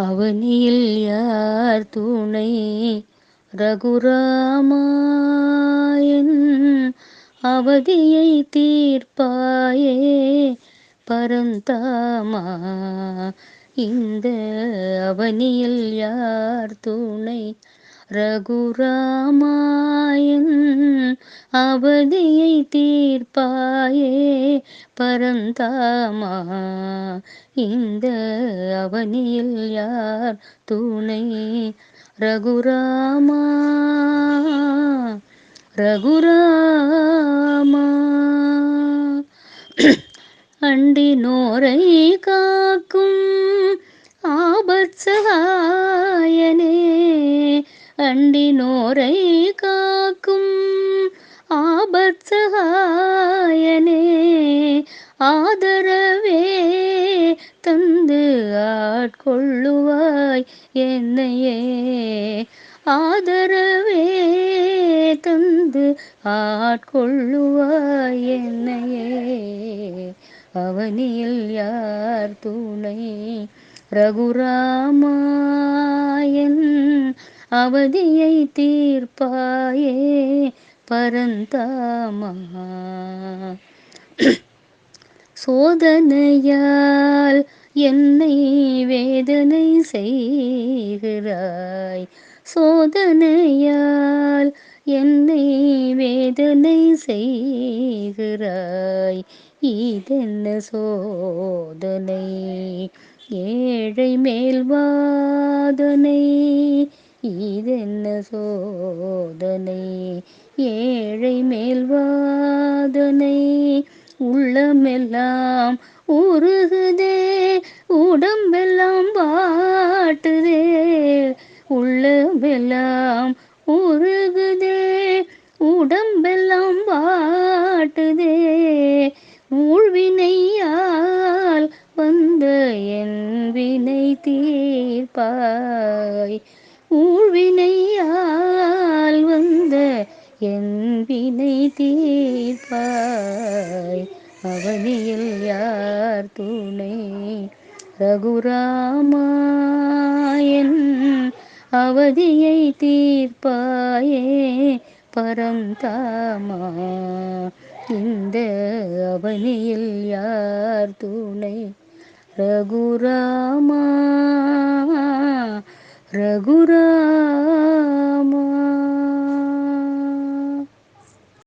அவனியில் யார் துணை? ரகுராமாயன் அவதியை தீர்ப்பாயே பரந்தாமா. இந்த அவனியில் யார் துணை? ரகுராமா அவதியை தீர்ப்பாயே பரந்தாமா. இந்த அவனியில் யார் துணை? ரகுராமா. ரகுராமா. அண்டி நோரை காக்கும் ஆபத்சகாயனே. அண்டினோரை காக்கும் ஆபத்சகாயனே ஆதரவே தந்து ஆட்கொள்ளுவாய் என்னையே. ஆதரவே தந்து ஆட்கொள்ளுவாய் என்னையே. அவனியில் யார் துணை? ரகுராமாயன் அவதியை தீர்ப்பாயே. பரந்தாமா சோதனையால் என்னை வேதனை செய்கிறாய். சோதனையால் என்னை வேதனை செய்கிறாய். இதென்ன சோதனை? ஏழை மேல் வாதனை. இதென்ன சோதனை? ஏழை மேல்வாதனை உள்ளமெல்லாம் உருகுதே உடம்பெல்லாம் பாட்டுதே உள்ளமெல்லாம் உருகுதே உடம்பெல்லாம் பாட்டுதே ஊழ்வினையால் வந்த என் வினை தீர்ப்பாய் ஊழ்வினையால் அவனியில் யார் துணை? ரகுராமாயன் அவதியை தீர்ப்பாயே பரந்தாமா இந்த அவனியில் யார் துணை? ரகுராமா? ரகுரா